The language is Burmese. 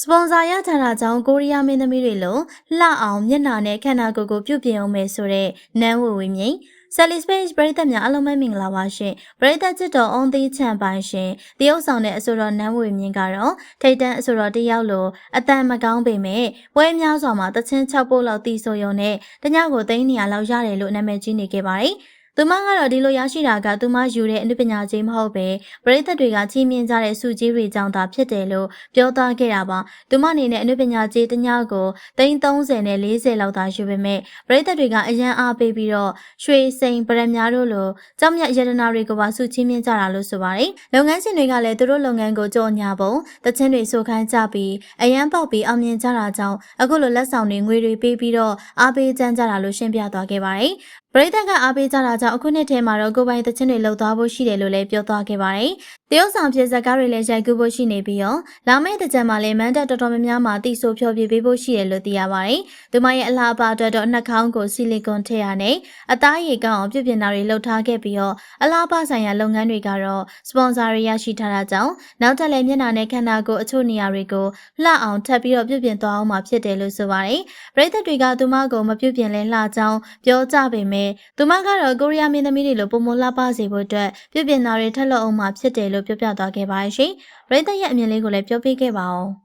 စပွန်ဆာရထားတာကြောင့်ကိုရီးယားမင်းသမီးတွေလိုလှအောင်မျက်နှာနဲ့ခန္ဓာကိုယ်ကိုပြုပြင်အောင်မယ်ဆိုတဲ့နန်းဝေဝေမြိန် Sally Space ပရိသတ်များအားလုံးပဲမင်္ဂလာပါရှင်ပရိသတ်ချစ်တော်အုံးသီးချန်ပိုင်ရှင်တရုတ်ဆောင်တဲ့အဆိုတော်နန်းဝေမြင့်ကတော့ထိတ်တန်းအဆိုတော်တစ်ယောက်လိုအတန်မကောင်းပေမဲ့ပွဲများစွာမှာတချင်း6ပုတ်လောက်တီးဆိုရုံနဲ့တညကိုသိန်းနေရလောက်ရတယ်လို့နာမည်ကြီးနေခဲ့ပါတယ် သူမကတော့ဒီလိုရရှိတာကသူမယူတဲ့အနုပညာကြီးမဟုတ်ပဲပရိသတ်တွေကချီးမြှင့်ကြတဲ့စုကြီးတွေကြောင့်သာဖြစ်တယ်လို့ပြောသားခဲ့တာပါသူမအနေနဲ့အနုပညာကြီးတညကိုသိန်း30နဲ့40လောက်သာယူပေမဲ့ပရိသတ်တွေကအရန်အားပေးပြီးတော့ရွှေစိန်ပရမများတို့လိုကြောက်မြတ်ရတနာတွေကိုပါစုချီးမြှင့်ကြတာလို့ဆိုပါတယ်လုပ်ငန်းရှင်တွေကလည်းသူတို့လုပ်ငန်းကိုကြော်ညာပုံတချင်းတွေဆိုခိုင်းကြပြီးအရန်ပေါက်ပြီးအောင်မြင်ကြတာကြောင့်အခုလိုလက်ဆောင်တွေငွေတွေပေးပြီးတော့အားပေးကြမ်းကြတာလို့ရှင်းပြသွားခဲ့ပါတယ်ပရိသတ်ကအားပေးကြတာကြောင့်အခုနှစ်ထဲမှာတော့ကိုယ်ပိုင်သချင်းတွေလှုပ်သွားဖို့ရှိတယ်လို့လည်းပြောသွားခဲ့ပါတယ်။တရုတ်ဆောင်ဖြစ်ဇက်ကားတွေလည်းရိုက်ကူးဖို့ရှိနေပြီးတော့လာမယ့်တစ်ကြံမှာလည်းမန်တက်တော်တော်များများမှာတီဆိုဖြောပြပေးဖို့ရှိတယ်လို့သိရပါတယ်။သူမရဲ့အလားအပါအတွက်တော့နှာခေါင်းကိုဆီလီကွန်ထည့်ရနဲ့အသားရည်ကောင်းအောင်ပြုပြင်တာတွေလှုပ်ထားခဲ့ပြီးတော့အလားအပါဆိုင်ရာလုပ်ငန်းတွေကတော့စပွန်ဆာတွေရရှိထားတာကြောင့်နောက်ထပ်လည်းမျက်နှာနဲ့ခန္ဓာကိုယ်အချို့နေရာတွေကိုလှအောင်ထပ်ပြီးတော့ပြုပြင်သွားအောင်မှာဖြစ်တယ်လို့ဆိုပါတယ်။ပရိသတ်တွေကသူမကိုမပြုပြင်လဲလှကြောင်းပြောကြပေမဲ့သူမကတော့ကိုရီးယားမင်းသမီးတွေလိုပုံမလှပစေဖို့အတွက်ပြုပြင်တာတွေထက်လို့အောင်မှာဖြစ်တယ်လို့ပြောပြသွားခဲ့ပါတယ်ရှင်။ပရိသတ်ရဲ့အမြင်လေးကိုလည်းပြောပြခဲ့ပါဦး။